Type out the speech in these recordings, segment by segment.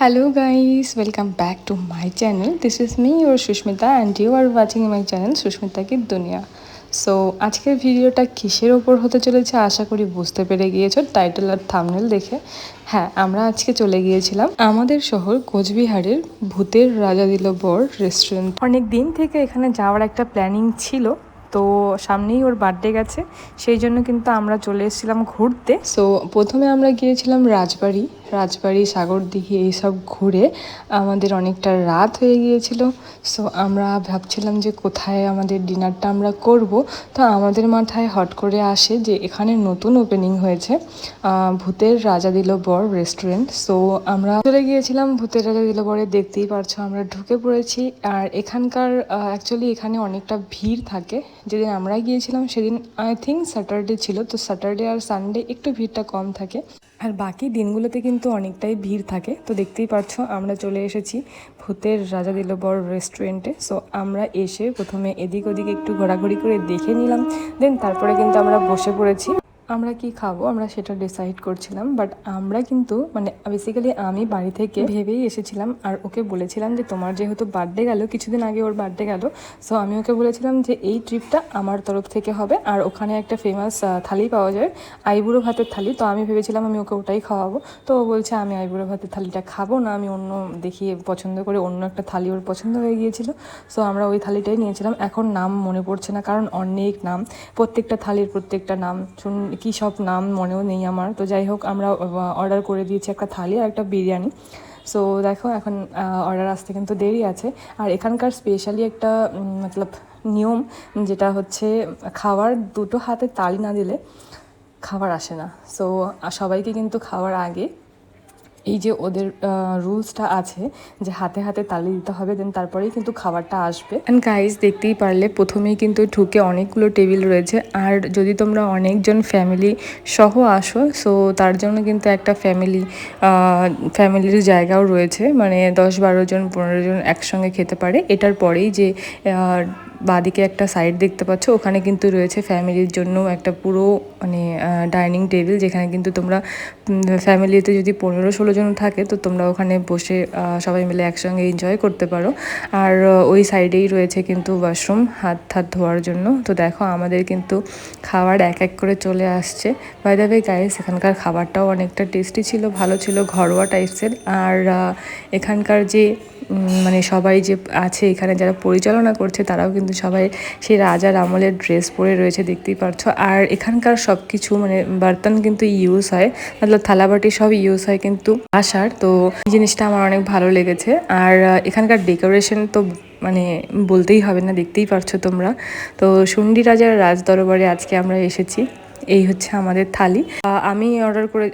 Hello guys, welcome back to my channel. This is me, your Sushmita, and you are watching my channel Sushmita Ki Dunya. So আজকের ভিডিওটা কিসের ওপর হতে চলেছে আশা করি বুঝতে পেরে গিয়েছো। টাইটেল আর থামনেল দেখে। হ্যাঁ আমরা আজকে চলে গিয়েছিলাম আমাদের শহর কোচবিহারের ভূতের রাজা দিল বর রেস্টুরেন্ট অনেক দিন থেকে এখানে যাওয়ার একটা প্ল্যানিং ছিল তো সামনেই ওর বার্থডে গেছে। সেই জন্য কিন্তু আমরা চলে এসেছিলাম ঘুরতে। সো প্রথমে আমরা গিয়েছিলাম রাজবাড়ি। রাজবাড়ি, সাগরদিঘি এইসব ঘুরে আমাদের অনেকটা রাত হয়ে গিয়েছিল। সো আমরা ভাবছিলাম যে কোথায় আমাদের ডিনারটা আমরা করব। তো আমাদের মাথায় হট করে আসে যে এখানে নতুন ওপেনিং হয়েছে ভূতের রাজা দিল বর রেস্টুরেন্ট সো আমরা চলে গিয়েছিলাম ভূতের রাজা দিল বরে, দেখতেই পারছ আমরা ঢুকে পড়েছি। আর এখানকার অ্যাকচুয়ালি এখানে অনেকটা ভিড় থাকে। যেদিন আমরা গিয়েছিলাম সেদিন আই থিঙ্ক স্যাটারডে ছিল। তো স্যাটারডে আর সানডে একটু ভিড়টা কম থাকে। আর বাকি দিনগুলোতে কিন্তু অনেকটাই ভিড় থাকে। তো দেখতেই পারছ আমরা চলে এসেছি ভূতের রাজা দিল বড় রেস্টুরেন্টে সো আমরা এসে প্রথমে এদিক ওদিক একটু ঘোরাঘুরি করে দেখে নিলাম। দেন তারপরে কিন্তু আমরা বসে পড়েছি। আমরা কি খাব? আমরা সেটা ডিসাইড করছিলাম বাট আমরা কিন্তু মানে বেসিক্যালি আমি বাড়ি থেকে ভেবেই এসেছিলাম, আর ওকে বলেছিলাম যে তোমার যেহেতু বার্থডে গেল, কিছুদিন আগে ওর বার্থডে গেল সো আমি ওকে বলেছিলাম যে এই ট্রিপটা আমার তরফ থেকে হবে, আর ওখানে একটা ফেমাস থালি পাওয়া যায়, আইবুড়ো ভাতের থালি, তো আমি ভেবেছিলাম আমি ওকে ওটাই খাওয়াবো, তো ও বলছে, আমি আইবুড়ো ভাতের থালিটা খাব না, আমি অন্য দেখিয়ে পছন্দ করে অন্য একটা থালি ওর পছন্দ হয়ে গিয়েছিল। সো আমরা ওই থালিটাই নিয়েছিলাম, এখন নাম মনে পড়ছে না, কারণ অনেক নাম, প্রত্যেকটা থালির প্রত্যেকটা নাম, শুন কী সব নাম মনেও নেই আমার। তো যাই হোক, আমরা অর্ডার করে দিয়েছি একটা থালি আর একটা বিরিয়ানি। সো দেখো, এখন অর্ডার আসতে কিন্তু দেরি আছে। আর এখানকার স্পেশালি একটা মতলব নিয়ম, যেটা হচ্ছে খাওয়ার দুটো হাতে তালি না দিলে খাবার আসে না। সো সবাইকে কিন্তু খাওয়ার আগে এই যে ওদের রুলসটা আছে যে হাতে হাতে তালি দিতে হবে দেন তারপরেই কিন্তু খাবারটা আসবে। অ্যান্ড গাইজ দেখতেই পারলে প্রথমেই কিন্তু ঢুকে অনেকগুলো টেবিল রয়েছে। আর যদি তোমরা অনেকজন ফ্যামিলি সহ আসো সো তার জন্য কিন্তু একটা ফ্যামিলি ফ্যামিলির জায়গাও রয়েছে। মানে দশ বারো জন, পনেরো জন একসঙ্গে খেতে পারে। এটার পরেই যে বাদিকে একটা সাইড দেখতে পাচ্ছ। ওখানে কিন্তু রয়েছে ফ্যামিলির জন্য একটা পুরো মানে ডাইনিং টেবিল যেখানে কিন্তু তোমরা ফ্যামিলিতে যদি পনেরো ষোলো জন থাকে, তো তোমরা ওখানে বসে সবাই মিলে একসঙ্গে এনজয় করতে পারো। আর ওই সাইডেই রয়েছে কিন্তু ওয়াশরুম হাত হাত ধোয়ার জন্য। তো দেখো, আমাদের কিন্তু খাবার এক এক করে চলে আসছে। বাই দ্য ওয়ে গাইস এখানকার খাবারটাও অনেকটা টেস্টি ছিল, ভালো ছিল, ঘরোয়া টাইপসের আর এখানকার যে মানে সবাই যে আছে এখানে যারা পরিচালনা করছে, তারাও কিন্তু সবাই সেই রাজার আমলের ড্রেস পরে রয়েছে, দেখতেই পাচ্ছ আর এখানকার সব কিছু মানে বার্তন কিন্তু ইউজ হয়, মতলব থালাবাটি সব ইউজ হয় কিন্তু আসার তো এই জিনিসটা আমার অনেক ভালো লেগেছে। আর এখানকার ডেকোরেশন তো মানে বলতেই হবে না, দেখতেই পারছ তোমরা। তো সুন্ডি রাজার রাজ দরবারে আজকে আমরা এসেছি। এই হচ্ছে আমাদের থালি। আমি অর্ডার করে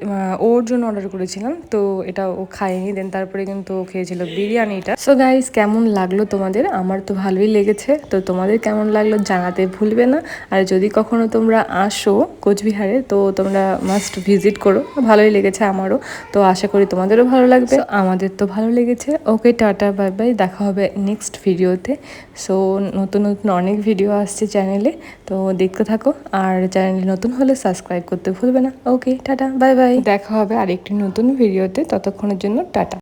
ওর জন্য অর্ডার করেছিলাম, তো এটা ও খায়নি দেন তারপরে কিন্তু ও খেয়েছিল বিরিয়ানিটা। সো গাইস কেমন লাগল তোমাদের? আমার তো ভালোই লেগেছে, তো তোমাদের কেমন লাগল জানাতে ভুলবে না। আর যদি কখনো তোমরা আসো কোচবিহারে, তো তোমরা মাস্ট ভিজিট করো, ভালোই লেগেছে আমারও, তো আশা করি তোমাদেরও ভালো লাগবে। আমাদের তো ভালো লেগেছে। ওকে টাটা বাই বাই দেখা হবে নেক্সট ভিডিওতে সো নতুন নতুন অনেক ভিডিও আসছে চ্যানেলে তো দেখতে থাকো। আর চ্যানেলে নতুন সাবস্ক্রাইব করতে ভুলবে না। Okay, tata, bye bye. দেখা হবে আরেকটি নতুন ভিডিওতে। ততক্ষণের জন্য টাটা।